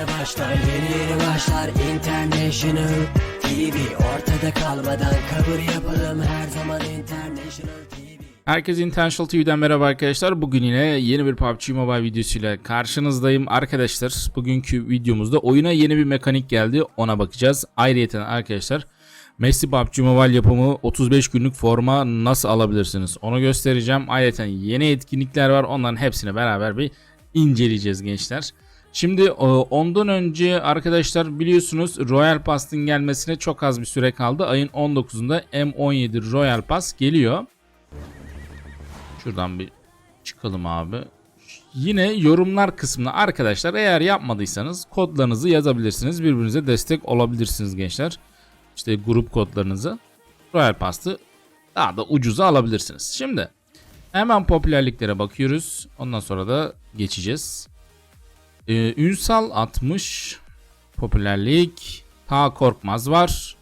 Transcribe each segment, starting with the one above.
yeni başlar Yeni yeni başlar International TV Ortada kalmadan kabul yapalım Her zaman International TV Herkese International TV'den merhaba arkadaşlar. Bugün yine yeni bir PUBG Mobile videosuyla karşınızdayım arkadaşlar. Bugünkü videomuzda oyuna yeni bir mekanik geldi. Ona bakacağız. Ayrıyeten arkadaşlar Messi PUBG Mobile yapımı 35 günlük forma nasıl alabilirsiniz? Onu göstereceğim. Ayrıca yeni etkinlikler var. Onların hepsini beraber bir inceleyeceğiz gençler. Şimdi e, ondan önce arkadaşlar biliyorsunuz Royal Pass'ın gelmesine çok az bir süre kaldı. Ayın 19'unda M17 Royal Pass geliyor. Şuradan bir çıkalım abi. Yine yorumlar kısmına arkadaşlar eğer yapmadıysanız kodlarınızı yazabilirsiniz. Birbirinize destek olabilirsiniz gençler. İşte grup kodlarınızı Royal Pass'ı daha da ucuza alabilirsiniz. Şimdi hemen popülerliklere bakıyoruz. Ondan sonra da geçeceğiz. Ee, Ünsal 60 popülerlik. Ta Korkmaz var.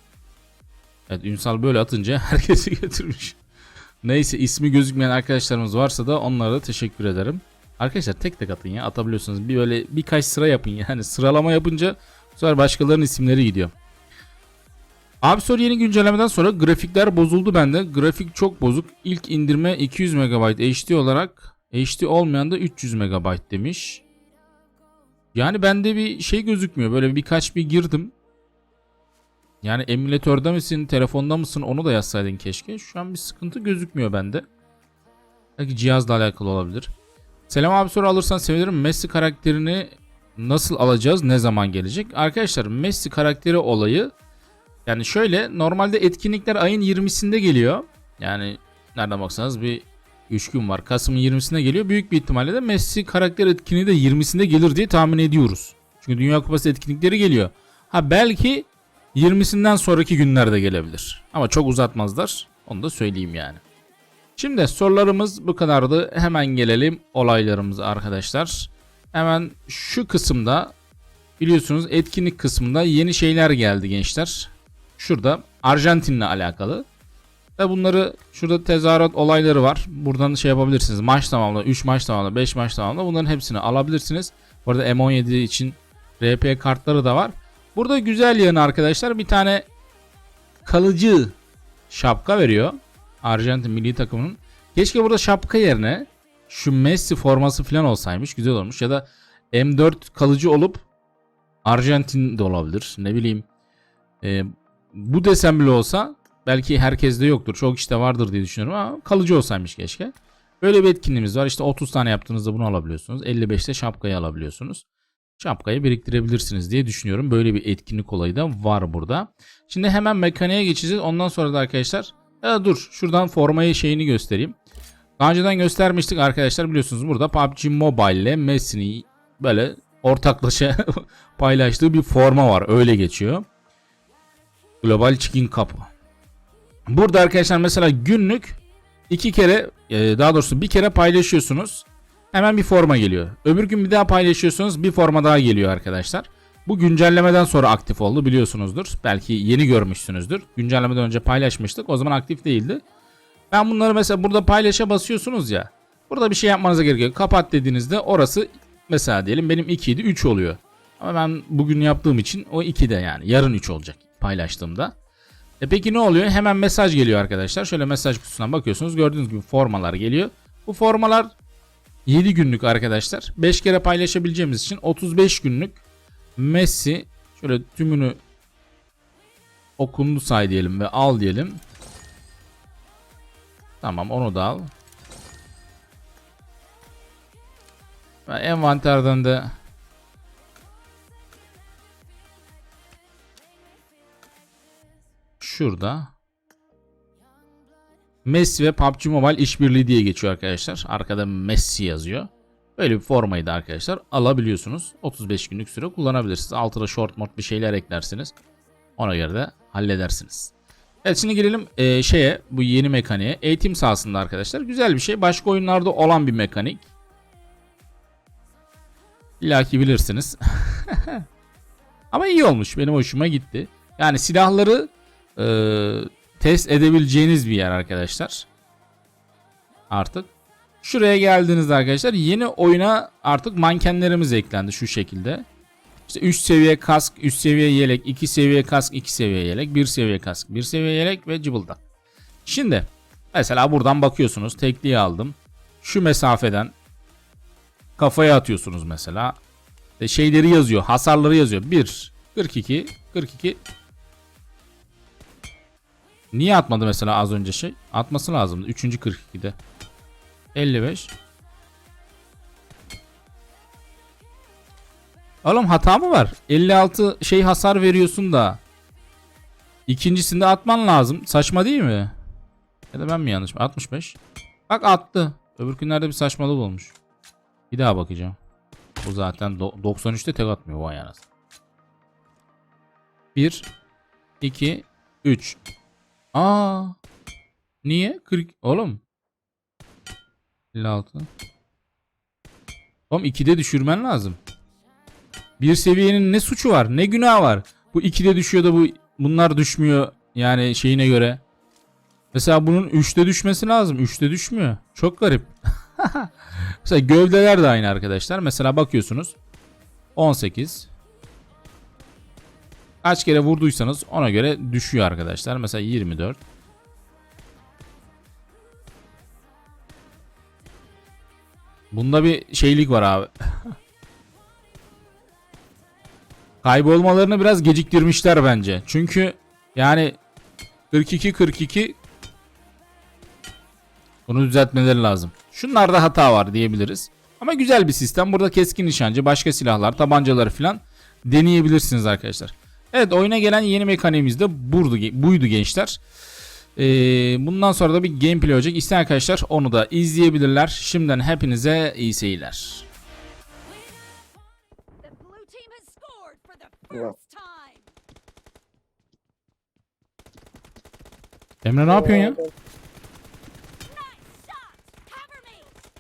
Evet Ünsal böyle atınca herkesi götürmüş. Neyse ismi gözükmeyen arkadaşlarımız varsa da onlara da teşekkür ederim. Arkadaşlar tek tek atın ya atabiliyorsunuz. Bir böyle birkaç sıra yapın yani sıralama yapınca bu sefer başkalarının isimleri gidiyor. Abi soru yeni güncellemeden sonra grafikler bozuldu bende. Grafik çok bozuk. İlk indirme 200 MB HD olarak HD olmayan da 300 MB demiş. Yani bende bir şey gözükmüyor. Böyle birkaç bir girdim. Yani emülatörde misin, telefonda mısın onu da yazsaydın keşke. Şu an bir sıkıntı gözükmüyor bende. Belki cihazla alakalı olabilir. Selam abi soru alırsan sevinirim. Messi karakterini nasıl alacağız? Ne zaman gelecek? Arkadaşlar Messi karakteri olayı yani şöyle normalde etkinlikler ayın 20'sinde geliyor. Yani nereden baksanız bir 3 gün var. Kasım'ın 20'sinde geliyor. Büyük bir ihtimalle de Messi karakter etkinliği de 20'sinde gelir diye tahmin ediyoruz. Çünkü Dünya Kupası etkinlikleri geliyor. Ha belki 20'sinden sonraki günlerde gelebilir. Ama çok uzatmazlar. Onu da söyleyeyim yani. Şimdi sorularımız bu kadardı. Hemen gelelim olaylarımıza arkadaşlar. Hemen şu kısımda biliyorsunuz etkinlik kısmında yeni şeyler geldi gençler. Şurada Arjantin'le alakalı. Ve bunları şurada tezahürat olayları var. Buradan şey yapabilirsiniz. Maç tamamla, 3 maç tamamla, 5 maç tamamla bunların hepsini alabilirsiniz. Bu arada M17 için RP kartları da var. Burada güzel yanı arkadaşlar bir tane kalıcı şapka veriyor. Arjantin milli takımının. Keşke burada şapka yerine şu Messi forması falan olsaymış güzel olmuş. Ya da M4 kalıcı olup Arjantin de olabilir. Ne bileyim. Ee, bu desen bile olsa belki herkeste yoktur. Çok işte vardır diye düşünüyorum ama kalıcı olsaymış keşke. Böyle bir etkinliğimiz var. İşte 30 tane yaptığınızda bunu alabiliyorsunuz. 55'te şapkayı alabiliyorsunuz şapkayı biriktirebilirsiniz diye düşünüyorum. Böyle bir etkinlik olayı da var burada. Şimdi hemen mekaniğe geçeceğiz. Ondan sonra da arkadaşlar ya dur şuradan formayı şeyini göstereyim. Daha önceden göstermiştik arkadaşlar biliyorsunuz burada PUBG Mobile ile Messi'nin böyle ortaklaşa paylaştığı bir forma var. Öyle geçiyor. Global Chicken Cup. Burada arkadaşlar mesela günlük iki kere e, daha doğrusu bir kere paylaşıyorsunuz. Hemen bir forma geliyor. Öbür gün bir daha paylaşıyorsunuz bir forma daha geliyor arkadaşlar. Bu güncellemeden sonra aktif oldu biliyorsunuzdur. Belki yeni görmüşsünüzdür. Güncellemeden önce paylaşmıştık. O zaman aktif değildi. Ben bunları mesela burada paylaşa basıyorsunuz ya. Burada bir şey yapmanıza gerek yok. Kapat dediğinizde orası mesela diyelim benim 2 idi 3 oluyor. Ama ben bugün yaptığım için o 2 de yani yarın 3 olacak paylaştığımda. E peki ne oluyor? Hemen mesaj geliyor arkadaşlar. Şöyle mesaj kutusundan bakıyorsunuz. Gördüğünüz gibi formalar geliyor. Bu formalar 7 günlük arkadaşlar. 5 kere paylaşabileceğimiz için 35 günlük Messi şöyle tümünü okundu say diyelim ve al diyelim. Tamam onu da al. Ve envanterden de şurada Messi ve PUBG Mobile işbirliği diye geçiyor arkadaşlar. Arkada Messi yazıyor. Böyle bir formayı da arkadaşlar alabiliyorsunuz. 35 günlük süre kullanabilirsiniz. Altına short mod bir şeyler eklersiniz. Ona göre de halledersiniz. Evet şimdi gelelim e, şeye bu yeni mekaniğe. Eğitim sahasında arkadaşlar. Güzel bir şey. Başka oyunlarda olan bir mekanik. İlla bilirsiniz. Ama iyi olmuş. Benim hoşuma gitti. Yani silahları e, test edebileceğiniz bir yer arkadaşlar. Artık. Şuraya geldiğinizde arkadaşlar yeni oyuna artık mankenlerimiz eklendi şu şekilde. İşte 3 seviye kask, 3 seviye yelek, 2 seviye kask, 2 seviye yelek, 1 seviye kask, 1 seviye yelek ve cıbıldak. Şimdi mesela buradan bakıyorsunuz tekliği aldım. Şu mesafeden kafaya atıyorsunuz mesela. E, şeyleri yazıyor, hasarları yazıyor. 1, 42, 42. Niye atmadı mesela az önce şey? Atması lazımdı. 3. 42'de. 55. Oğlum hata mı var? 56 şey hasar veriyorsun da ikincisinde atman lazım. Saçma değil mi? Ya da ben mi yanlış? 65. Bak attı. Öbür günlerde bir saçmalık olmuş. Bir daha bakacağım. Bu zaten do- 93'te tek atmıyor vay anasını. 1 2 3 Aa. Niye? 40 oğlum. 56. Oğlum 2'de düşürmen lazım. Bir seviyenin ne suçu var? Ne günah var? Bu 2'de düşüyor da bu bunlar düşmüyor yani şeyine göre. Mesela bunun 3'te düşmesi lazım. 3'te düşmüyor. Çok garip. Mesela gövdeler de aynı arkadaşlar. Mesela bakıyorsunuz. 18. Kaç kere vurduysanız ona göre düşüyor arkadaşlar. Mesela 24. Bunda bir şeylik var abi. Kaybolmalarını biraz geciktirmişler bence. Çünkü yani 42 42 bunu düzeltmeleri lazım. Şunlarda hata var diyebiliriz. Ama güzel bir sistem. Burada keskin nişancı, başka silahlar, tabancaları falan deneyebilirsiniz arkadaşlar. Evet oyuna gelen yeni mekaniğimiz de buydu, buydu gençler. Ee, bundan sonra da bir gameplay olacak. İsteyen arkadaşlar onu da izleyebilirler. Şimdiden hepinize iyi seyirler. Emre ne yapıyorsun ya?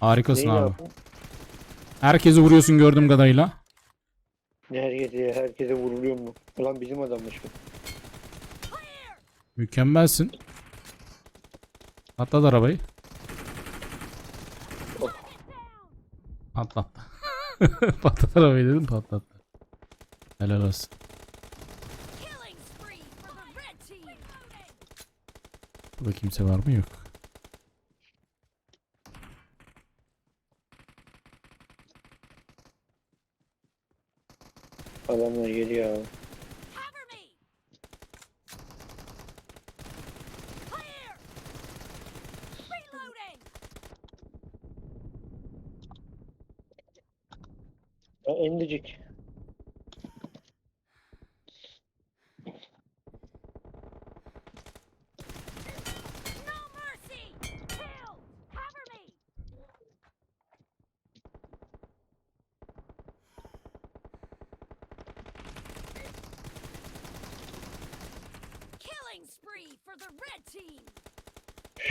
Harikasın abi. Herkesi vuruyorsun gördüğüm kadarıyla. Ne herkese? Herkese vuruluyor mu? Ulan bizim adammış bu. Mükemmelsin. Atlat arabayı. Atlat. patlat arabayı dedim patlattı. Helal olsun. Burada kimse var mı? Yok. Adamlar geliyor abi. Ya endicik.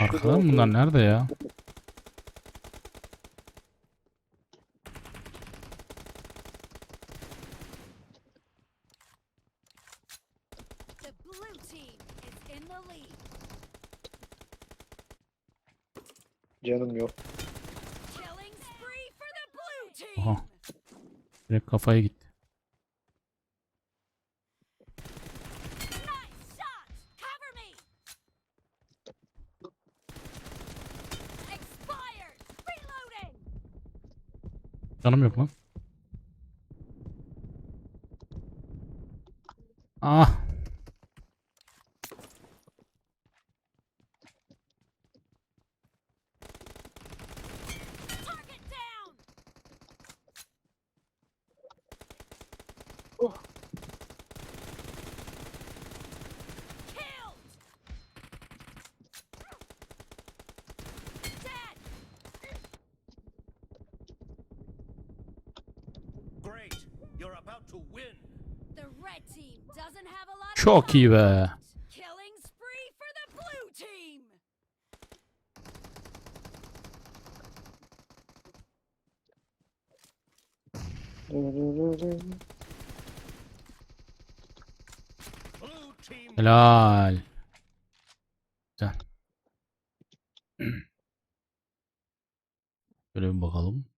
Arkadan bunlar nerede ya? The blue team is in the lead. Canım yok. Aha. Direkt kafaya gitti. Canım yok lan. Ah. Target Çok iyi be. Killing spree for the blue team. Blue team Helal. Güzel. Şöyle bir bakalım.